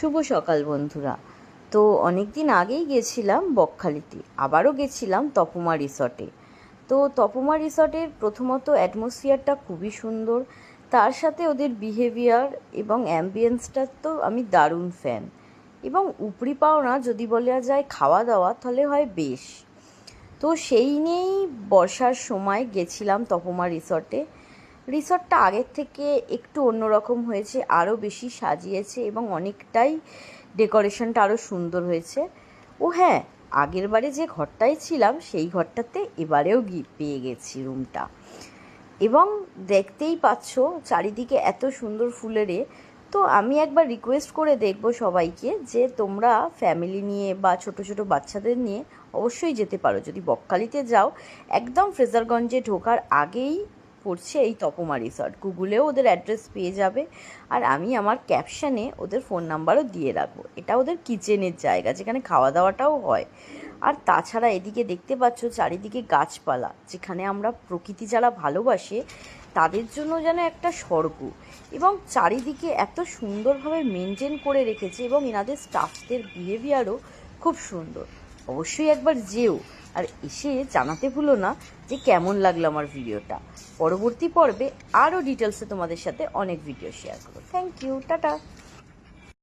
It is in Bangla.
শুভ সকাল বন্ধুরা। তো অনেক দিন আগেই গেছিলাম বকখালিতে, আবারও গেছিলাম তপমা রিসর্টে। তো তপমা রিসর্টের প্রথমত অ্যাটমসফিয়ারটা খুবই সুন্দর, তার সাথে ওদের বিহেভিয়ার এবং অ্যাম্বিয়েন্সটার তো আমি দারুণ ফ্যান। এবং উপরি পাওনা যদি বলা যায় খাওয়া দাওয়া তাহলে হয় বেশ। তো সেই নিয়েই বর্ষার সময় গেছিলাম তপমা রিসর্টে। রিসর্টটা আগের থেকে একটু অন্যরকম হয়েছে আরও বেশি সাজিয়েছে এবং অনেকটাই ডেকোরেশনটা আরও সুন্দর হয়েছে। ও হ্যাঁ আগের বারে যে ঘরটায় ছিলাম, সেই ঘরটাতে এবারেও গি, পেয়ে গেছি রুমটা। এবং দেখতেই পাচ্ছ চারিদিকে এত সুন্দর ফুলেরে তো আমি একবার রিকোয়েস্ট করে দেখব সবাইকে যে তোমরা ফ্যামিলি নিয়ে বা ছোট ছোট বাচ্চাদের নিয়ে অবশ্যই যেতে পারো। যদি বকখালিতে যাও, একদম ফ্রেজারগঞ্জে ঢোকার আগেই পড়ছে এই তপমা রিসর্ট গুগলেও ওদের অ্যাড্রেস পেয়ে যাবে। আর আমি আমার ক্যাপশানে ওদের ফোন নাম্বারও দিয়ে রাখব। এটা ওদের কিচেনের জায়গা, যেখানে খাওয়া দাওয়াটাও হয়। আর তাছাড়া এদিকে দেখতে পাচ্ছ চারিদিকে গাছপালা, যেখানে আমরা প্রকৃতি যারা ভালোবাসে, তাদের জন্য যেন একটা স্বর্গ। এবং চারিদিকে এত সুন্দরভাবে মেনটেন করে রেখেছে এবং এনাদের স্টাফদের বিহেভিয়ারও খুব সুন্দর। অবশ্যই একবার যেও। আর এসে জানাতে ভুলো না যে কেমন লাগল আমার ভিডিওটা। পরবর্তী পর্বে আরও ডিটেলসে তোমাদের সাথে অনেক ভিডিও শেয়ার করব। Thank you tata.